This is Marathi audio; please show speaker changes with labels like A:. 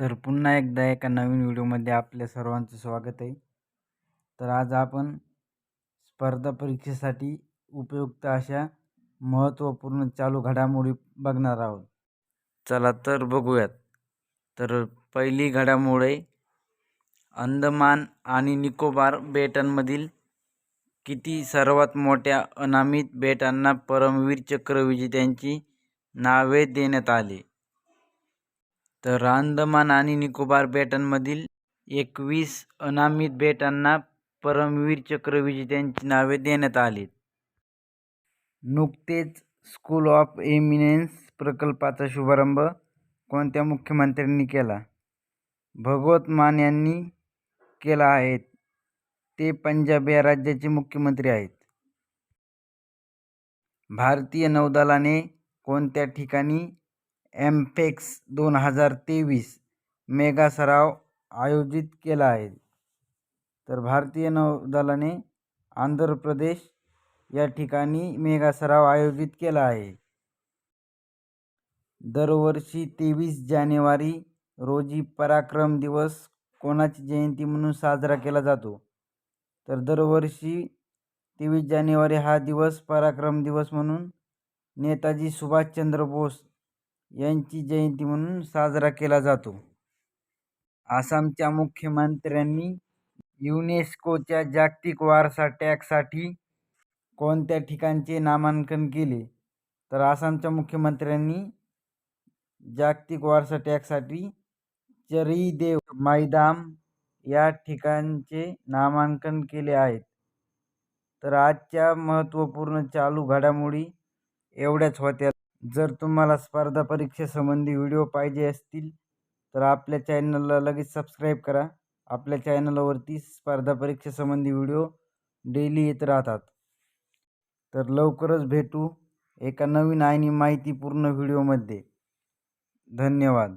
A: तर पुन्हा एकदा एका नवीन व्हिडिओमध्ये आपल्या सर्वांचं स्वागत आहे. तर आज आपण स्पर्धा परीक्षेसाठी उपयुक्त अशा महत्त्वपूर्ण चालू घडामोडी बघणार आहोत. चला तर बघूयात. तर पहिली घडामोड आहे. अंदमान आणि निकोबार बेटांमधील किती सर्वात मोठ्या अनामित बेटांना परमवीर चक्र विजेत्यांची नावे देण्यात आली? तर अंदमान आणि निकोबार बेटांमधील एकवीस अनामित बेटांना परमवीर चक्र विजेत्यांची नावे देण्यात आली. नुकतेच स्कूल ऑफ एमिनेन्स प्रकल्पाचा शुभारंभ कोणत्या मुख्यमंत्र्यांनी केला? भगवत मान यांनी केला आहे ते पंजाब या राज्याचे मुख्यमंत्री आहेत. भारतीय नौदलाने कोणत्या ठिकाणी एम्फेक्स दोन हजार तेवीस मेगा सराव आयोजित केला आहे. तर भारतीय नौदलाने आंध्र प्रदेश या ठिकाणी मेगा सराव आयोजित केला आहे. दरवर्षी तेवीस जानेवारी रोजी पराक्रम दिवस कोणाची जयंती म्हणून साजरा केला जातो? तर दरवर्षी तेवीस जानेवारी हा दिवस पराक्रम दिवस म्हणून नेताजी सुभाषचंद्र बोस यांची जयंती म्हणून साजरा केला जातो. आसामच्या मुख्यमंत्र्यांनी युनेस्कोच्या जागतिक वारसा टॅगसाठी कोणत्या ठिकाणचे नामांकन केले? तर आसामच्या मुख्यमंत्र्यांनी जागतिक वारसा टॅगसाठी चरीदेव मैदाम या ठिकाणचे नामांकन केले आहेत. तर आजच्या महत्त्वपूर्ण चालू घडामोडी एवढ्याच होत्या. जर तुम्हाला स्पर्धा परीक्षेसंबंधी व्हिडिओ पाहिजे असतील तर आपल्या चॅनलला लगेच सबस्क्राईब करा. आपल्या चॅनलवरती स्पर्धा परीक्षेसंबंधी व्हिडिओ डेली येत राहतात. तर लवकरच भेटू एका नवीन आणि माहितीपूर्ण व्हिडिओमध्ये. धन्यवाद.